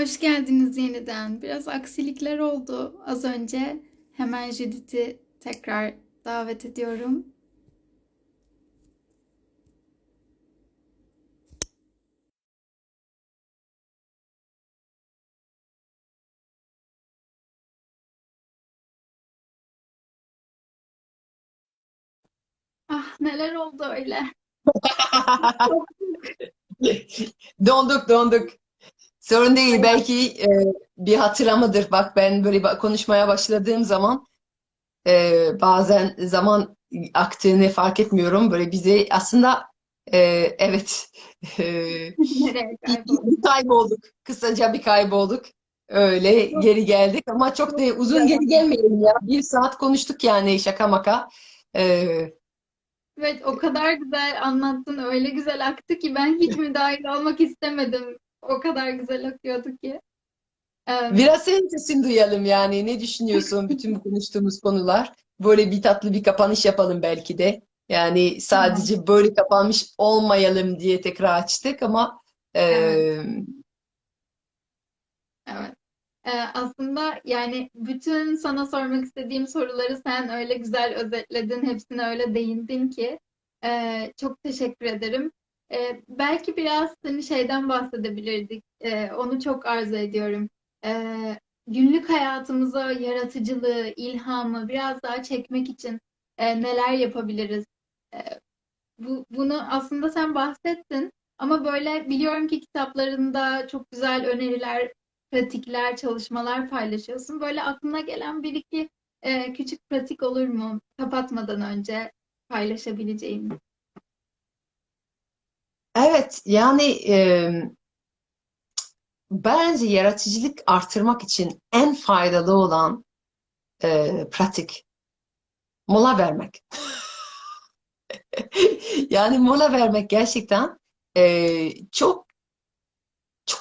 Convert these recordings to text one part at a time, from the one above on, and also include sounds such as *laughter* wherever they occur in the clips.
Hoş geldiniz yeniden. Biraz aksilikler oldu az önce. Hemen Judith'i tekrar davet ediyorum. Ah neler oldu öyle. *laughs* Donduk donduk. Sorun değil. Belki e, bir hatırlamadır. Bak ben böyle konuşmaya başladığım zaman e, bazen zaman aktığını fark etmiyorum. Böyle bizi aslında e, evet e, *laughs* Nereye bir, bir kaybolduk. Kısaca bir kaybolduk. Öyle geri geldik ama çok da uzun geri gelmeyelim ya. Bir saat konuştuk yani şaka maka. E, Evet o kadar güzel anlattın. Öyle güzel aktı ki ben hiç *laughs* müdahil olmak istemedim. O kadar güzel akıyordu ki. Ee, Biraz senin sesini duyalım yani. Ne düşünüyorsun *laughs* bütün bu konuştuğumuz konular? Böyle bir tatlı bir kapanış yapalım belki de. Yani sadece böyle kapanmış olmayalım diye tekrar açtık ama Evet. eee, Evet. Ee, aslında yani bütün sana sormak istediğim soruları sen öyle güzel özetledin, hepsine öyle değindin ki Ee, çok teşekkür ederim. Ee, belki biraz hani şeyden bahsedebilirdik. Ee, onu çok arzu ediyorum. Ee, günlük hayatımıza yaratıcılığı, ilhamı biraz daha çekmek için e, neler yapabiliriz? Ee, bu, bunu aslında sen bahsettin ama böyle biliyorum ki kitaplarında çok güzel öneriler, pratikler, çalışmalar paylaşıyorsun. Böyle aklına gelen bir iki e, küçük pratik olur mu? Kapatmadan önce paylaşabileceğim. Evet yani bence yaratıcılık artırmak için en faydalı olan eee, pratik mola vermek. *laughs* Yani mola vermek gerçekten çok çok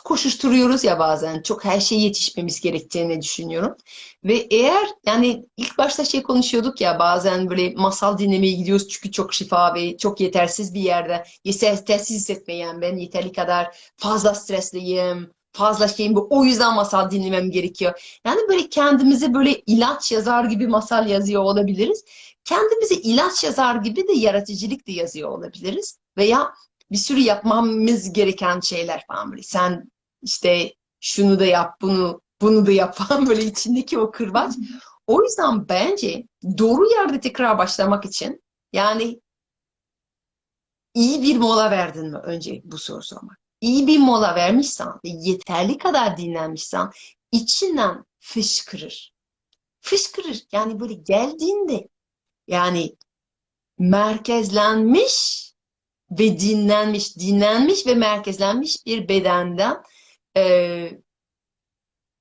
koşuşturuyoruz ya bazen. Çok her şeye yetişmemiz gerektiğini düşünüyorum. Ve eğer yani ilk başta şey konuşuyorduk ya bazen böyle masal dinlemeye gidiyoruz çünkü çok şifa ve çok yetersiz bir yerde. Yetersiz hissetmeyen ben yeterli kadar fazla stresliyim. Fazla şeyim bu. O yüzden masal dinlemem gerekiyor. Yani böyle kendimize böyle ilaç yazar gibi masal yazıyor olabiliriz. Kendimize ilaç yazar gibi de yaratıcılık da yazıyor olabiliriz. Veya bir sürü yapmamız gereken şeyler falan böyle. Sen işte şunu da yap, bunu bunu da yap *laughs* falan böyle içindeki o kırbaç. O yüzden bence doğru yerde tekrar başlamak için yani iyi bir mola verdin mi? Önce bu soru sormak. İyi bir mola vermişsen ve yeterli kadar dinlenmişsen içinden fışkırır. Fışkırır. Yani böyle geldiğinde yani merkezlenmiş ve dinlenmiş, dinlenmiş ve merkezlenmiş bir bedenden e,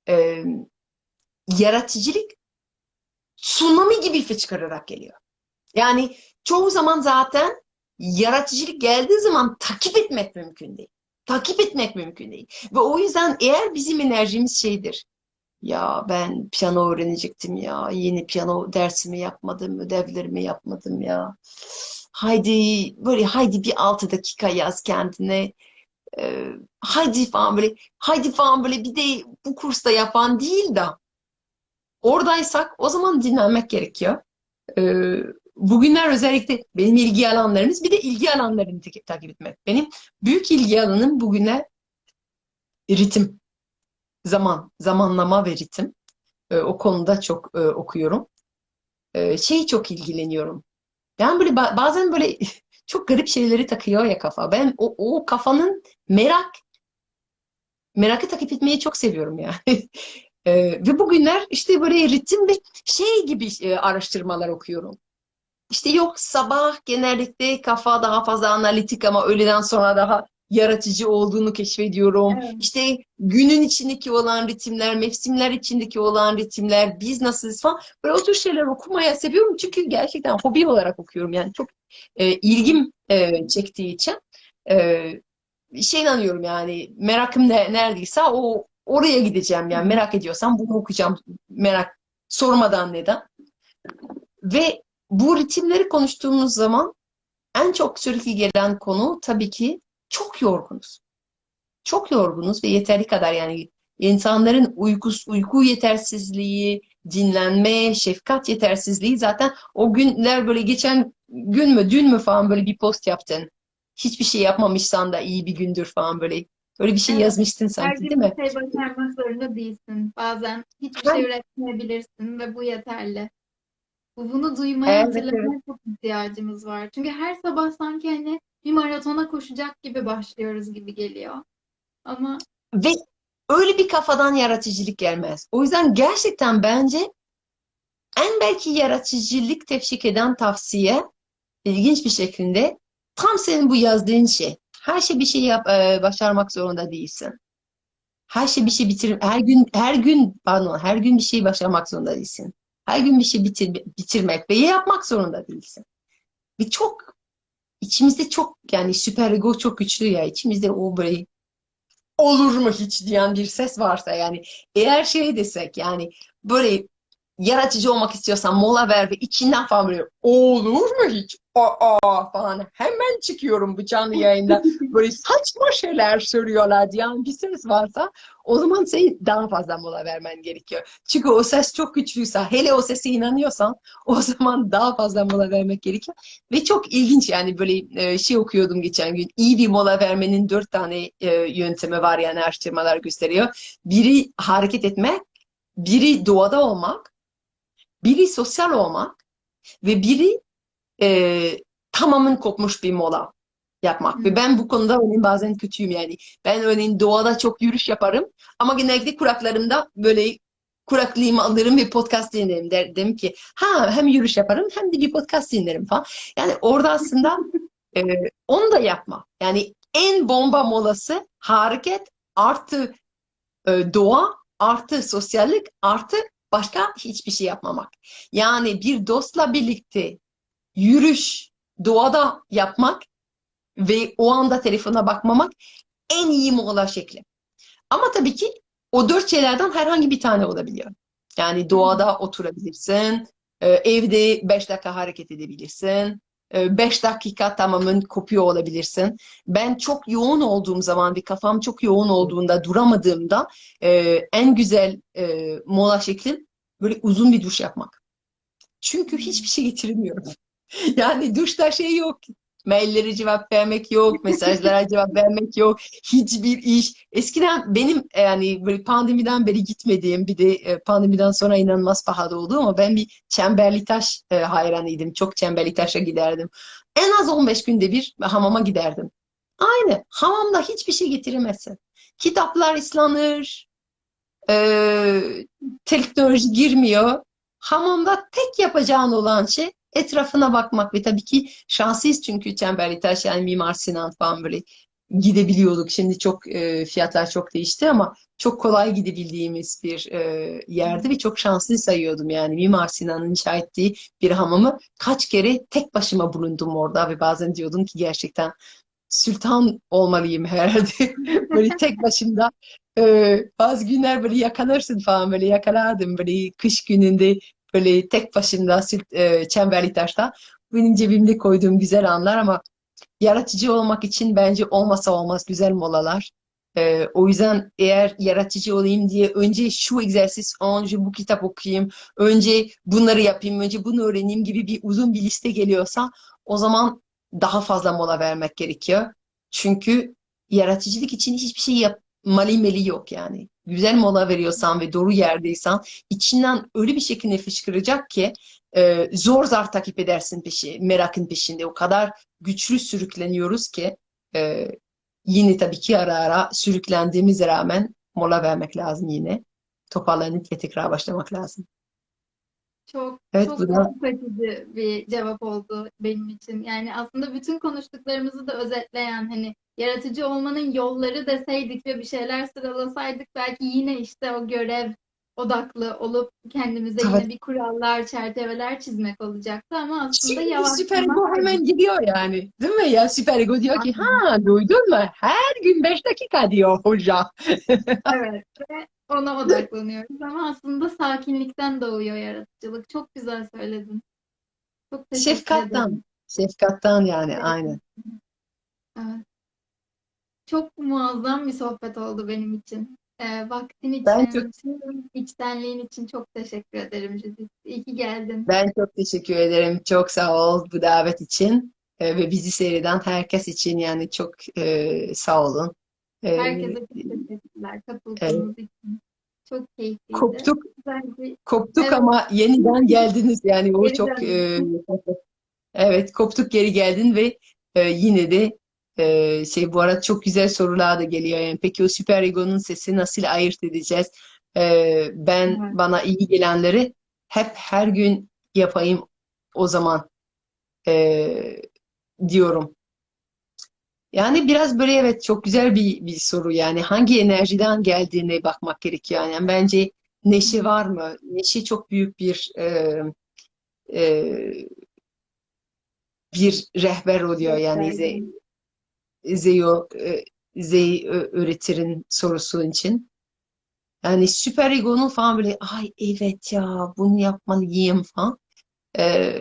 e, yaratıcılık tsunami gibi fışkırarak geliyor. Yani çoğu zaman zaten yaratıcılık geldiği zaman takip etmek mümkün değil. Takip etmek mümkün değil. Ve o yüzden eğer bizim enerjimiz şeydir. Ya ben piyano öğrenecektim ya. Yeni piyano dersimi yapmadım, ödevlerimi yapmadım ya. Haydi böyle haydi bir altı dakika yaz kendine. Ee, haydi falan böyle haydi falan böyle bir de bu kursta yapan değil de oradaysak o zaman dinlenmek gerekiyor. Ee, bugünler özellikle benim ilgi alanlarımız bir de ilgi alanlarını takip, takip etmek. Benim büyük ilgi alanım bugüne ritim, zaman, zamanlama ve ritim. Ee, o konuda çok e, okuyorum. Ee, şey çok ilgileniyorum. Ben böyle ba- bazen böyle çok garip şeyleri takıyor ya kafa. Ben o, o kafanın merak merakı takip etmeyi çok seviyorum yani. *laughs* Ee, ve bugünler işte böyle ritim ve şey gibi e, araştırmalar okuyorum. İşte yok sabah genellikle kafa daha fazla analitik ama öğleden sonra daha yaratıcı olduğunu keşfediyorum. Evet. İşte günün içindeki olan ritimler, mevsimler içindeki olan ritimler, biz nasılız falan. Böyle o tür şeyler okumaya seviyorum. Çünkü gerçekten hobi olarak okuyorum. Yani çok e, ilgim e, çektiği için e, şey inanıyorum yani merakım ne, neredeyse o oraya gideceğim yani merak ediyorsam bunu okuyacağım merak sormadan neden. Ve bu ritimleri konuştuğumuz zaman en çok sürekli gelen konu tabii ki çok yorgunuz. Çok yorgunuz ve yeteri kadar yani İnsanların uykus, uyku yetersizliği, dinlenme, şefkat yetersizliği zaten o günler böyle geçen gün mü, dün mü falan böyle bir post yaptın. Hiçbir şey yapmamışsan da iyi bir gündür falan böyle. Öyle bir şey Evet. yazmıştın Her sanki gün değil mi? bir şey başarmak zorunda değilsin. Bazen hiçbir şey üretmeyebilirsin ve bu yeterli. Bu- Bunu duymaya, Evet, hatırlamaya çok ihtiyacımız var. Çünkü her sabah sanki hani bir maratona koşacak gibi başlıyoruz gibi geliyor. Ama Ve öyle bir kafadan yaratıcılık gelmez. O yüzden gerçekten bence en belki yaratıcılık teşvik eden tavsiye ilginç bir şekilde tam senin bu yazdığın şey. Her şey bir şey yap, e, başarmak zorunda değilsin. Her şey bir şey bitir, her gün her gün pardon, her gün bir şey başarmak zorunda değilsin. Her gün bir şey bitir, bitirmek ve yapmak zorunda değilsin. Ve çok içimizde çok yani süper ego çok güçlü ya içimizde o böyle olur mu hiç diyen bir ses varsa yani eğer şey desek yani böyle yaratıcı olmak istiyorsan mola ver ve içinden falan böyle olur mu hiç? Aa falan hemen çıkıyorum bu canlı yayında *laughs* böyle saçma şeyler söylüyorlar diyen bir ses varsa o zaman senin daha fazla mola vermen gerekiyor. Çünkü o ses çok güçlüyse hele o sese inanıyorsan o *laughs* zaman daha fazla mola vermek gerekiyor. Ve çok ilginç yani böyle e, şey okuyordum geçen gün. İyi bir mola vermenin dört tane e, yöntemi var yani araştırmalar gösteriyor. Biri hareket etmek, biri doğada olmak, biri sosyal olmak ve biri e, tamamen kopmuş bir mola yapmak. Ve ben bu konuda örneğin bazen kötüyüm yani. Ben örneğin doğada çok yürüyüş yaparım ama genellikle kuraklarımda böyle kuraklığımı alırım ve podcast dinlerim. Der, derim ki ha hem yürüyüş yaparım hem de bir podcast dinlerim falan. Yani orada aslında *laughs* e, onu da yapma. Yani en bomba molası hareket artı e, doğa artı sosyallik artı başka hiçbir şey yapmamak. Yani bir dostla birlikte yürüyüş doğada yapmak ve o anda telefona bakmamak en iyi mola şekli. Ama tabii ki o dört şeylerden herhangi bir tane olabiliyor. Yani doğada oturabilirsin, e, evde beş dakika hareket edebilirsin, e, beş dakika tamamen kopuyor olabilirsin. Ben çok yoğun olduğum zaman ve kafam çok yoğun olduğunda, duramadığımda e, en güzel e, mola şeklim böyle uzun bir duş yapmak. Çünkü hiçbir şey getirmiyorum. *laughs* Yani duşta şey yok. Maillere cevap vermek yok, *laughs* mesajlara cevap vermek yok, hiçbir iş. Eskiden benim e, yani böyle pandemiden beri gitmediğim bir de e, pandemiden sonra inanılmaz pahalı oldu ama ben bir çemberli taş e, hayranıydım. Çok çemberli taşa giderdim. En az 15 günde bir hamama giderdim. Aynı. Hamamda hiçbir şey getiremezsin. Kitaplar ıslanır, e, teknoloji girmiyor. Hamamda tek yapacağın olan şey etrafına bakmak ve tabii ki şanslıyız çünkü Çemberli Taş yani Mimar Sinan falan böyle gidebiliyorduk. Şimdi çok e, fiyatlar çok değişti ama çok kolay gidebildiğimiz bir e, yerdi ve çok şanslı sayıyordum yani Mimar Sinan'ın inşa ettiği bir hamamı kaç kere tek başıma bulundum orada ve bazen diyordum ki gerçekten sultan olmalıyım herhalde. *laughs* Böyle tek başımda e, bazı günler böyle yakalırsın falan böyle yakalardım böyle kış gününde böyle tek başımda e, Çemberli Taş'ta benim cebimde koyduğum güzel anlar ama yaratıcı olmak için bence olmasa olmaz güzel molalar. E, o yüzden eğer yaratıcı olayım diye önce şu egzersiz, önce bu kitap okuyayım, önce bunları yapayım, önce bunu öğreneyim gibi bir uzun bir liste geliyorsa o zaman daha fazla mola vermek gerekiyor. Çünkü yaratıcılık için hiçbir şey yapmalı meli yok yani. Güzel mola veriyorsan ve doğru yerdeysen içinden öyle bir şekilde fışkıracak ki e, zor zar takip edersin peşi, merakın peşinde. O kadar güçlü sürükleniyoruz ki e, yine tabii ki ara ara sürüklendiğimize rağmen mola vermek lazım yine. Toparlanıp ve tekrar başlamak lazım. Çok Evet çok açıcı bir cevap oldu benim için. Yani aslında bütün konuştuklarımızı da özetleyen hani yaratıcı olmanın yolları deseydik ve bir şeyler sıralasaydık belki yine işte o görev odaklı olup kendimize evet. yine bir kurallar, çerçeveler çizmek olacaktı ama aslında Şimdi süper yavaşlamak ego hemen gidiyor yani. Değil mi ya? Süper ego diyor ki ha duydun mu? Her gün 5 dakika diyor hoca. *laughs* Evet ve ona odaklanıyoruz ama aslında sakinlikten doğuyor yaratıcılık. Çok güzel söyledin. Çok teşekkür Şefkattan. ederim. Şefkattan yani Evet. aynen. Evet. Çok muazzam bir sohbet oldu benim için. Ee, vaktin Ben için, çok tüm içtenliğin için çok teşekkür ederim Judith. İyi ki geldin. ben çok teşekkür ederim. Çok sağ ol bu davet için Ee, ve bizi seyreden herkes için yani çok e, sağ olun. Ee, Herkese çok teşekkürler evet, katıldığınız için. Çok keyifliydi. koptuk bir, koptuk evet, ama yeniden geldiniz yani o geri çok e, evet koptuk geri geldin ve e, yine de e, şey bu arada çok güzel sorular da geliyor yani peki o süper egonun sesi nasıl ayırt edeceğiz? Ee, ben Evet. bana iyi gelenleri hep her gün yapayım o zaman e, diyorum. Yani biraz böyle evet çok güzel bir bir soru yani hangi enerjiden geldiğine bakmak gerekiyor yani bence neşe var mı? Neşe çok büyük bir e, e, bir rehber oluyor yani Ze. Zeyo e, Zey öğretir'in sorusu için. Yani süper egonun falan böyle ay evet ya bunu yapmalıyım falan. E,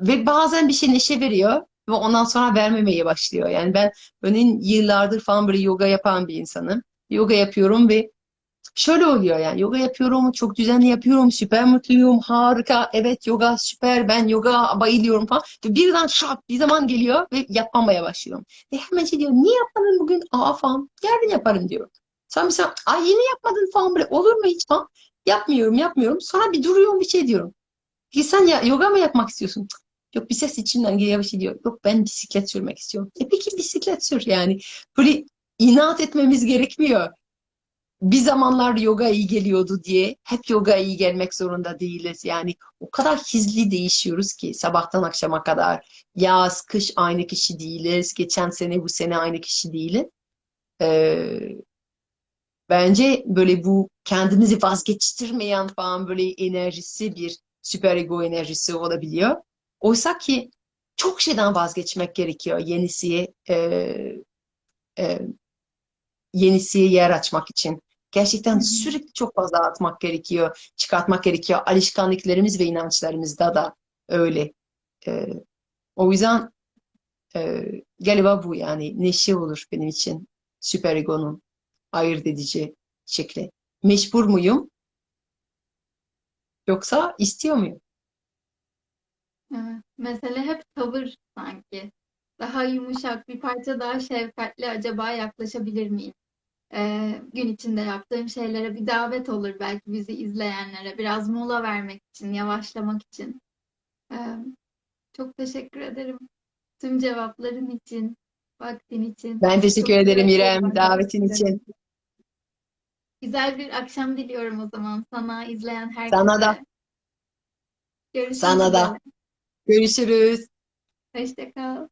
ve bazen bir şey neşe veriyor ve ondan sonra vermemeye başlıyor. Yani ben örneğin yıllardır falan böyle yoga yapan bir insanım. Yoga yapıyorum ve Şöyle oluyor yani yoga yapıyorum, çok düzenli yapıyorum, süper mutluyum, harika, evet yoga süper, ben yoga bayılıyorum falan. Ve birden şak bir zaman geliyor ve yapmamaya başlıyorum. Ve hemen şey diyor, niye yapmadın bugün? Aa falan, yarın yaparım diyorum. Sonra mesela, ay yine yapmadın falan böyle, olur mu hiç falan? Yapmıyorum, yapmıyorum. Sonra bir duruyorum, bir şey diyorum. Ki sen ya, yoga mı yapmak istiyorsun? Yok bir ses içimden geliyor bir şey diyor. Yok ben bisiklet sürmek istiyorum. E peki bisiklet sür yani. Böyle inat etmemiz gerekmiyor bir zamanlar yoga iyi geliyordu diye hep yoga iyi gelmek zorunda değiliz. Yani o kadar hızlı değişiyoruz ki sabahtan akşama kadar. Yaz, kış aynı kişi değiliz. Geçen sene bu sene aynı kişi değiliz. Ee, bence böyle bu kendimizi vazgeçtirmeyen falan böyle enerjisi bir süper ego enerjisi olabiliyor. Oysa ki çok şeyden vazgeçmek gerekiyor yenisiye e, e, yenisiye yer açmak için. Gerçekten sürekli çok fazla atmak gerekiyor, çıkartmak gerekiyor. Alışkanlıklarımız ve inançlarımızda da öyle. Ee, o yüzden e, galiba bu yani neşe olur benim için süper egonun ayırt edici şekli. Mecbur muyum yoksa istiyor muyum? Evet. Mesele hep tavır sanki. Daha yumuşak, bir parça daha şefkatli acaba yaklaşabilir miyim? Ee, gün içinde yaptığım şeylere bir davet olur belki bizi izleyenlere. Biraz mola vermek için, yavaşlamak için. Ee, çok teşekkür ederim. Tüm cevapların için, vaktin için. Ben teşekkür Çok ederim İrem davetin için. Güzel bir akşam diliyorum o zaman sana, izleyen Sana da, herkese. Görüşmek sana da. Görüşürüz. Hoşça kal.